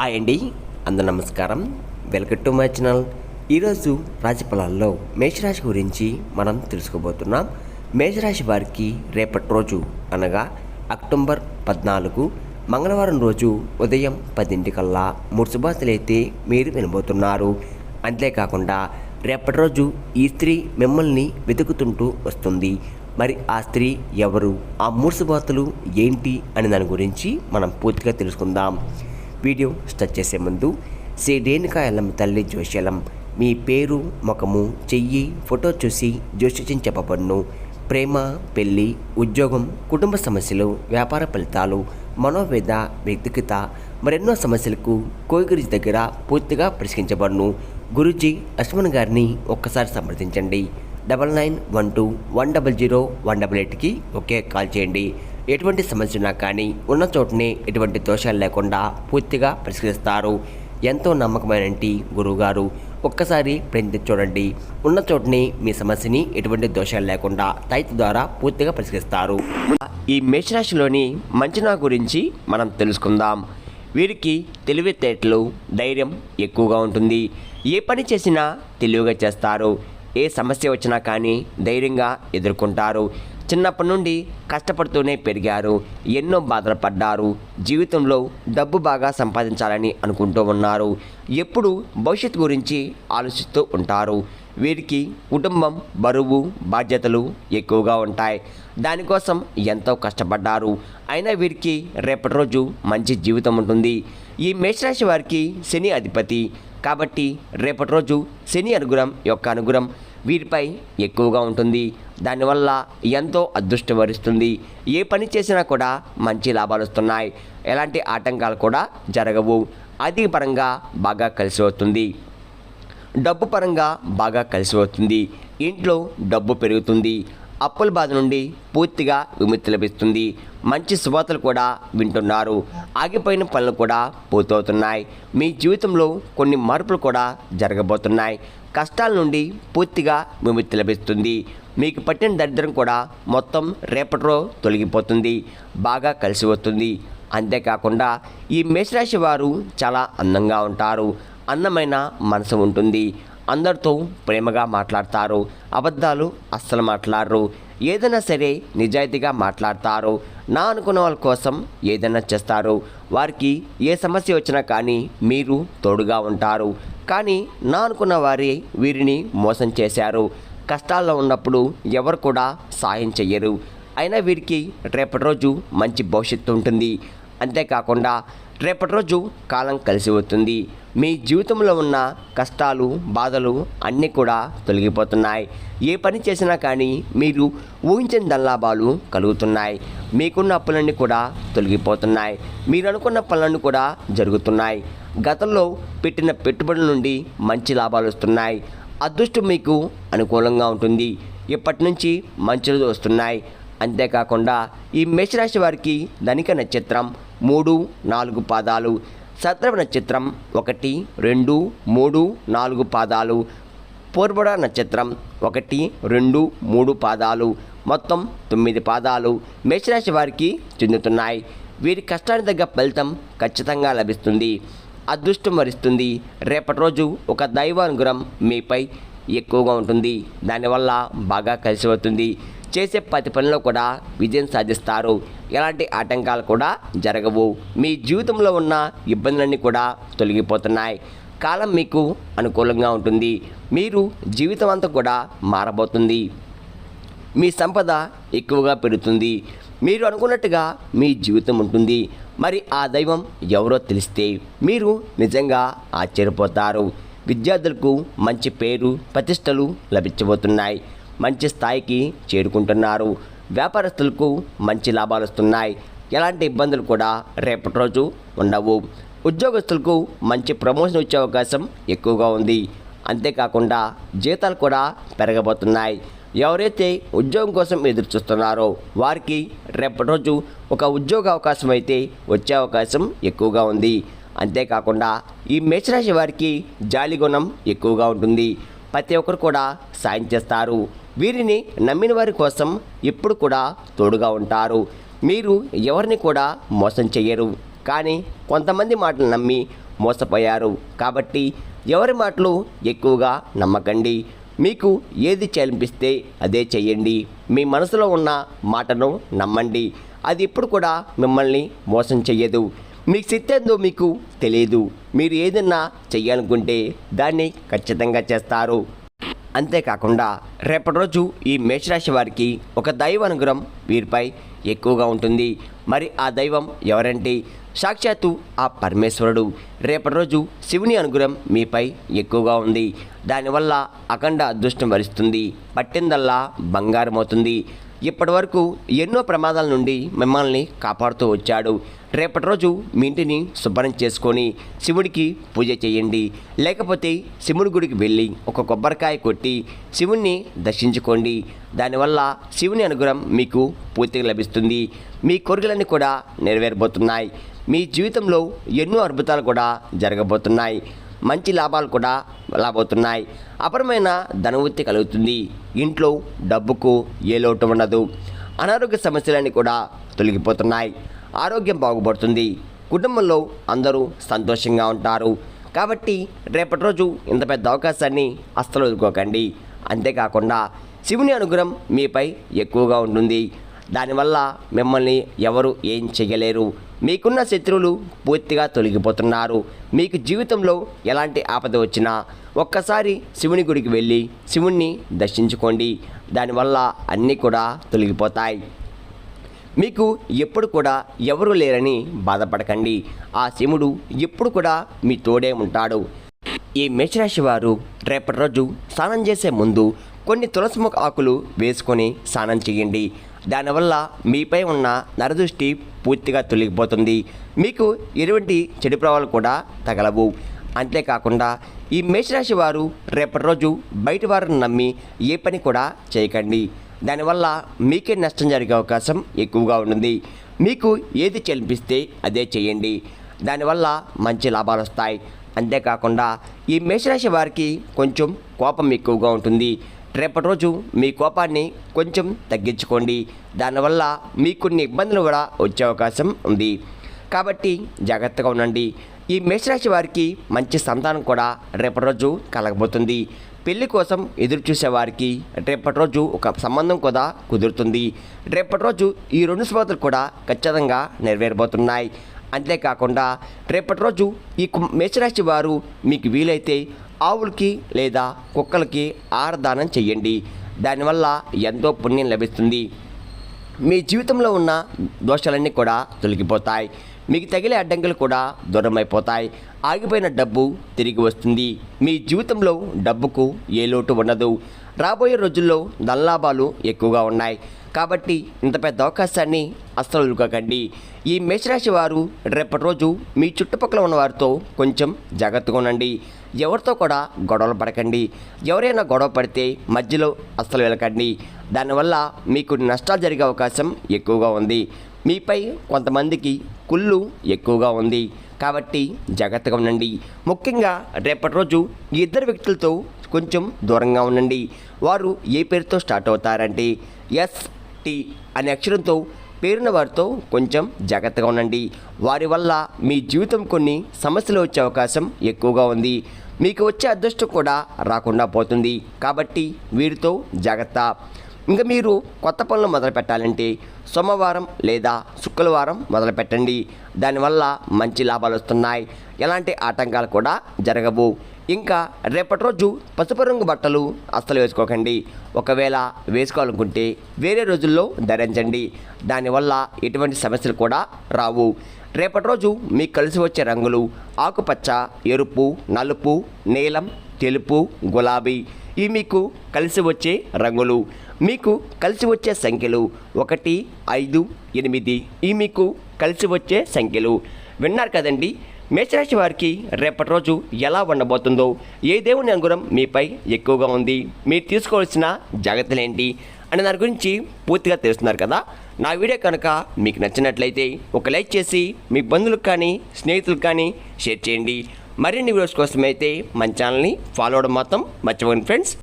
Hi అండి అందరు నమస్కారం. వెల్కమ్ టు మై ఛానల్ ఈరోజు రాశిఫలాల్లో మేషరాశి గురించి మనం తెలుసుకోబోతున్నాం. మేషరాశి వారికి రేపటి రోజు అనగా అక్టోబర్ పద్నాలుగు మంగళవారం రోజు ఉదయం పదింటికల్లా మూడు అయితే మీరు వినబోతున్నారు. అంతేకాకుండా రేపటి రోజు ఈ స్త్రీ మిమ్మల్ని వెతుకుతుంటూ వస్తుంది. మరి ఆ స్త్రీ ఎవరు? ఆ మూడు శుభార్తలు ఏంటి? అని దాని గురించి మనం పూర్తిగా తెలుసుకుందాం. వీడియో స్టార్ట్ చేసే ముందు శ్రీ రేణుకాయలం తల్లి జోష్యలం మీ పేరు ముఖము చెయ్యి ఫోటో చూసి జోష్యం చెప్పబడును. ప్రేమ పెళ్ళి ఉద్యోగం కుటుంబ సమస్యలు వ్యాపార ఫలితాలు మనోవేద వ్యక్తిగత మరెన్నో సమస్యలకు కోయిగురి దగ్గర పూర్తిగా పరిష్కరించబడును. గురుజీ అశ్వన్ గారిని ఒక్కసారి సంప్రదించండి. Double nine one two one double zero one double ఎయిట్కి ఒకే కాల్ చేయండి. ఎటువంటి సమస్యనా కానీ ఉన్న చోటనే ఎటువంటి దోషాలు లేకుండా పూర్తిగా పరిష్కరిస్తారు. ఎంతో నమ్మకమైన గురువుగారు ఒక్కసారి ప్రయత్నం చూడండి. ఉన్న చోటనే మీ సమస్యని ఎటువంటి దోషాలు లేకుండా తైతు ద్వారా పూర్తిగా పరిష్కరిస్తారు. ఈ మేషరాశిలోని మంచనా గురించి మనం తెలుసుకుందాం. వీరికి తెలివితేటలు ధైర్యం ఎక్కువగా ఉంటుంది. ఏ పని చేసినా తెలివిగా చేస్తారు. ఏ సమస్య వచ్చినా కానీ ధైర్యంగా ఎదుర్కొంటారు. చిన్నప్పటి నుండి కష్టపడుతూనే పెరిగారు. ఎన్నో బాధలు పడ్డారు. జీవితంలో డబ్బు బాగా సంపాదించాలని అనుకుంటూ ఉన్నారు. ఎప్పుడు భవిష్యత్తు గురించి ఆలోచిస్తూ ఉంటారు. వీరికి కుటుంబం బరువు బాధ్యతలు ఎక్కువగా ఉంటాయి. దానికోసం ఎంతో కష్టపడ్డారు. అయినా వీరికి రేపటి రోజు మంచి జీవితం ఉంటుంది. ఈ మేషరాశి వారికి శని అధిపతి. కాబట్టి రేపటి రోజు శని అనుగ్రహం యొక్క అనుగ్రహం వీరిపై ఎక్కువగా ఉంటుంది. దానివల్ల ఎంతో అదృష్టం వరిస్తుంది. ఏ పని చేసినా కూడా మంచి లాభాలు వస్తున్నాయి. ఎలాంటి ఆటంకాలు కూడా జరగవు. ఆర్థిక పరంగా బాగా కలిసి వస్తుంది. డబ్బు పరంగా బాగా కలిసి వస్తుంది. ఇంట్లో డబ్బు పెరుగుతుంది. అప్పుల బాధ నుండి పూర్తిగా విముక్తి లభిస్తుంది. మంచి శుభార్తలు కూడా వింటున్నారు. ఆగిపోయిన పనులు కూడా పూర్తవుతున్నాయి. మీ జీవితంలో కొన్ని మార్పులు కూడా జరగబోతున్నాయి. కష్టాల నుండి పూర్తిగా విముక్తి లభిస్తుంది. మీకు పట్టిన దరిద్రం కూడా మొత్తం రేపటిలో తొలగిపోతుంది. బాగా కలిసి వస్తుంది. అంతేకాకుండా ఈ మేషరాశి వారు చాలా అందంగా ఉంటారు. అందమైన మనసు ఉంటుంది. అందరితో ప్రేమగా మాట్లాడతారు అబద్ధాలు అస్సలు మాట్లాడరు. ఏదైనా సరే నిజాయితీగా మాట్లాడతారు. నా అనుకున్న వాళ్ళ కోసం ఏదైనా చేస్తారు. వారికి ఏ సమస్య వచ్చినా కానీ మీరు తోడుగా ఉంటారు. కానీ నా అనుకున్న వారి వీరిని మోసం చేశారు. కష్టాల్లో ఉన్నప్పుడు ఎవరు కూడా సాయం చెయ్యరు. అయినా వీరికి రేపటి రోజు మంచి భవిష్యత్తు ఉంటుంది. అంతేకాకుండా రేపటి రోజు కాలం కలిసి వస్తుంది మీ జీవితంలో ఉన్న కష్టాలు బాధలు అన్నీ కూడా తొలగిపోతున్నాయి. ఏ పని చేసినా కానీ మీరు ఊహించని దల్లాభాలు కలుగుతున్నాయి. మీకున్న అప్పులన్నీ కూడా తొలగిపోతున్నాయి. మీరు అనుకున్న పనులన్నీ కూడా జరుగుతున్నాయి. గతంలో పెట్టిన పెట్టుబడుల నుండి మంచి లాభాలు వస్తున్నాయి. అదృష్టం మీకు అనుకూలంగా ఉంటుంది. ఇప్పటి నుంచి మంచి రోజులు వస్తున్నాయి. అంతేకాకుండా ఈ మేషరాశి వారికి ధనిక నక్షత్రం మూడు నాలుగు పాదాలు. సత్రవ నక్షత్రం ఒకటి రెండు మూడు నాలుగు పాదాలు. పూర్వడ నక్షత్రం ఒకటి రెండు మూడు పాదాలు. మొత్తం తొమ్మిది పాదాలు మేషరాశి వారికి చెందుతున్నాయి. వీరి కష్టానికి తగ్గ ఫలితం ఖచ్చితంగా లభిస్తుంది. అదృష్టం వరిస్తుంది. రేపటి రోజు ఒక దైవానుగ్రహం మీపై ఎక్కువగా ఉంటుంది. దానివల్ల బాగా కలిసి వస్తుంది చేసే ప్రతి పనిలో కూడా విజయం సాధిస్తారు. ఎలాంటి ఆటంకాలు కూడా జరగవు. మీ జీవితంలో ఉన్న ఇబ్బందులన్నీ కూడా తొలగిపోతున్నాయి. కాలం మీకు అనుకూలంగా ఉంటుంది. మీరు జీవితం అంతా కూడా మారబోతుంది. మీ సంపద ఎక్కువగా పెరుగుతుంది. మీరు అనుకున్నట్టుగా మీ జీవితం ఉంటుంది. మరి ఆ దైవం ఎవరో తెలిస్తే మీరు నిజంగా ఆశ్చర్యపోతారు. విద్యార్థులకు మంచి పేరు ప్రతిష్టలు లభించబోతున్నాయి. మంచి స్థాయికి చేరుకుంటున్నారు. వ్యాపారస్తులకు మంచి లాభాలు వస్తున్నాయి. ఎలాంటి ఇబ్బందులు కూడా రేపటి రోజు ఉండవు. ఉద్యోగస్తులకు మంచి ప్రమోషన్ వచ్చే అవకాశం ఎక్కువగా ఉంది. అంతేకాకుండా జీతాలు కూడా పెరగబోతున్నాయి. ఎవరైతే ఉద్యోగం కోసం ఎదురు చూస్తున్నారో వారికి రేపటి రోజు ఒక ఉద్యోగ అవకాశం అయితే వచ్చే అవకాశం ఎక్కువగా ఉంది. అంతేకాకుండా ఈ మేషరాశి వారికి జాలి గుణం ఎక్కువగా ఉంటుంది. ప్రతి ఒక్కరు కూడా సాయం చేస్తారు. వీరిని నమ్మిన వారి కోసం ఎప్పుడు కూడా తోడుగా ఉంటారు. మీరు ఎవరిని కూడా మోసం చేయరు కానీ కొంతమంది మాటలు నమ్మి మోసపోయారు. కాబట్టి ఎవరి మాటలు ఎక్కువగా నమ్మకండి. మీకు ఏది చేయనిపిస్తే అదే చేయండి మీ మనసులో ఉన్న మాటను నమ్మండి. అది ఇప్పుడు కూడా మిమ్మల్ని మోసం చెయ్యదు. మీకు శక్తి ఏందో మీకు తెలియదు. మీరు ఏదన్నా చెయ్యాలనుకుంటే దాన్ని ఖచ్చితంగా చేస్తారు. అంతేకాకుండా రేపటి రోజు ఈ మేషరాశి వారికి ఒక దైవ అనుగ్రహం వీరిపై ఎక్కువగా ఉంటుంది. మరి ఆ దైవం ఎవరంటే? సాక్షాత్తు ఆ పరమేశ్వరుడు. రేపటి రోజు శివుని అనుగ్రహం మీపై ఎక్కువగా ఉంది. దానివల్ల అఖండ అదృష్టం వరిస్తుంది. పట్టిందల్లా బంగారం అవుతుంది ఇప్పటి వరకు ఎన్నో ప్రమాదాల నుండి మిమ్మల్ని కాపాడుతూ వచ్చాడు. రేపటి రోజు మీ ఇంటిని శుభ్రం చేసుకొని శివుడికి పూజ చేయండి. లేకపోతే శివుడి గుడికి వెళ్ళి ఒక కొబ్బరికాయ కొట్టి శివుణ్ణి దర్శించుకోండి. దానివల్ల శివుని అనుగ్రహం మీకు పూర్తిగా లభిస్తుంది. మీ కోరికలన్నీ కూడా నెరవేరబోతున్నాయి. మీ జీవితంలో ఎన్నో అద్భుతాలు కూడా జరగబోతున్నాయి. మంచి లాభాలు కూడా రాబోతున్నాయి. అపరమైన ధనవృత్తి కలుగుతుంది. ఇంట్లో డబ్బుకు ఏ లోటు ఉండదు. అనారోగ్య సమస్యలన్నీ కూడా తొలగిపోతున్నాయి. ఆరోగ్యం బాగుపడుతుంది. కుటుంబంలో అందరూ సంతోషంగా ఉంటారు. కాబట్టి రేపటి రోజు ఇంత పెద్ద అవకాశాన్ని అస్సలు వదులుకోకండి. అంతేకాకుండా శివుని అనుగ్రహం మీపై ఎక్కువగా ఉంటుంది. దానివల్ల మిమ్మల్ని ఎవరు ఏం చేయలేరు మీకున్న శత్రువులు పూర్తిగా తొలగిపోతున్నారు. మీకు జీవితంలో ఎలాంటి ఆపద వచ్చినా ఒక్కసారి శివుని గుడికి వెళ్ళి శివుణ్ణి దర్శించుకోండి. దానివల్ల అన్నీ కూడా తొలగిపోతాయి. మీకు ఎప్పుడు కూడా ఎవరు లేరని బాధపడకండి. ఆ శివుడు ఎప్పుడు కూడా మీ తోడే ఉంటాడు. ఈ మేషరాశి వారు రేపటి రోజు స్నానం చేసే ముందు కొన్ని తులసిముఖ ఆకులు వేసుకొని స్నానం చేయండి. దానివల్ల మీపై ఉన్న నరదృష్టి పూర్తిగా తొలగిపోతుంది. మీకు ఎటువంటి చెడు ప్రభావాలు కూడా తగలవు. అంతేకాకుండా ఈ మేషరాశి వారు రేపటి రోజు బయట వారిని నమ్మి ఏ పని కూడా చేయకండి. దానివల్ల మీకే నష్టం జరిగే అవకాశం ఎక్కువగా ఉంటుంది. మీకు ఏది చెల్లిపిస్తే అదే చేయండి. దానివల్ల మంచి లాభాలు వస్తాయి. అంతేకాకుండా ఈ మేషరాశి వారికి కొంచెం కోపం ఎక్కువగా ఉంటుంది. రేపటి రోజు మీ కోపాన్ని కొంచెం తగ్గించుకోండి. దానివల్ల మీకు కొన్ని ఇబ్బందులు కూడా వచ్చే అవకాశం ఉంది. కాబట్టి జాగ్రత్తగా ఉండండి. ఈ మేషరాశి వారికి మంచి సంతానం కూడా రేపటి రోజు కలగబోతుంది. పెళ్ళి కోసం ఎదురు చూసే వారికి రేపటి రోజు ఒక సంబంధం కూడా కుదురుతుంది. రేపటి రోజు ఈ రెండు శుభతలు కూడా ఖచ్చితంగా నెరవేరబోతున్నాయి. అంతేకాకుండా రేపటి రోజు ఈ కు- మేషరాశి వారు మీకు వీలైతే ఆవులకి లేదా కుక్కలకి ఆహారదానం చెయ్యండి దానివల్ల ఎంతో పుణ్యం లభిస్తుంది. మీ జీవితంలో ఉన్న దోషాలన్నీ కూడా తొలగిపోతాయి. మీకు తగిలే అడ్డంకులు కూడా దూరమైపోతాయి. ఆగిపోయిన డబ్బు తిరిగి వస్తుంది. మీ జీవితంలో డబ్బుకు ఏ లోటు ఉండదు. రాబోయే రోజుల్లో ధనలాభాలు ఎక్కువగా ఉన్నాయి. కాబట్టి ఇంత పెద్ద అవకాశాన్ని అస్సలు వదులుకోకండి ఈ మేషరాశి వారు రేపటి రోజు మీ చుట్టుపక్కల ఉన్న వారితో కొంచెం జాగ్రత్తగా ఉండండి. ఎవరితో కూడా గొడవలు పడకండి. ఎవరైనా గొడవ పడితే మధ్యలో అస్సలు వెళ్ళకండి. దానివల్ల మీకు నష్టాలు జరిగే అవకాశం ఎక్కువగా ఉంది. మీపై కొంతమందికి కుళ్ళు ఎక్కువగా ఉంది. కాబట్టి జాగ్రత్తగా ఉండండి. ముఖ్యంగా రేపటి రోజు ఈ ఇద్దరు వ్యక్తులతో కొంచెం దూరంగా ఉండండి. వారు ఏ పేరుతో స్టార్ట్ అవుతారంటే ఎస్ టి అనే అక్షరంతో పేరున్న వారితో కొంచెం జాగ్రత్తగా ఉండండి. వారి వల్ల మీ జీవితం కొన్ని సమస్యలు వచ్చే అవకాశం ఎక్కువగా ఉంది. మీకు వచ్చే అదృష్టం కూడా రాకుండా పోతుంది. కాబట్టి వీరితో జాగ్రత్త. ఇంకా మీరు కొత్త పనులు మొదలు పెట్టాలంటే సోమవారం లేదా శుక్రవారం మొదలు పెట్టండి. దానివల్ల మంచి లాభాలు వస్తున్నాయి. ఎలాంటి ఆటంకాలు కూడా జరగవు. ఇంకా రేపటి రోజు పసుపు రంగు బట్టలు అస్సలు వేసుకోకండి. ఒకవేళ వేసుకోవాలనుకుంటే వేరే రోజుల్లో ధరించండి. దానివల్ల ఎటువంటి సమస్యలు కూడా రావు. రేపటి రోజు మీకు కలిసి వచ్చే రంగులు ఆకుపచ్చ ఎరుపు నలుపు నీలం తెలుపు గులాబీ ఇవి మీకు కలిసి వచ్చే రంగులు. మీకు కలిసి వచ్చే సంఖ్యలు ఒకటి ఐదు ఎనిమిది ఇవి మీకు కలిసి వచ్చే సంఖ్యలు. విన్నారు కదండి? మేషరాశి వారికి రేపటి రోజు ఎలా ఉండబోతుందో ఏ దేవుని అంగురం మీపై ఎక్కువగా ఉంది మీరు తీసుకోవాల్సిన జాగ్రత్తలు ఏంటి అనే దాని గురించి పూర్తిగా తెలుస్తున్నారు కదా. నా వీడియో కనుక మీకు నచ్చినట్లయితే ఒక లైక్ చేసి మీ బంధువులకు కానీ స్నేహితులకు కానీ షేర్ చేయండి. మరిన్ని వీడియోస్ కోసం అయితే మన ఛానల్ని ఫాలో అవడం మాత్రం మర్చిపోండి ఫ్రెండ్స్.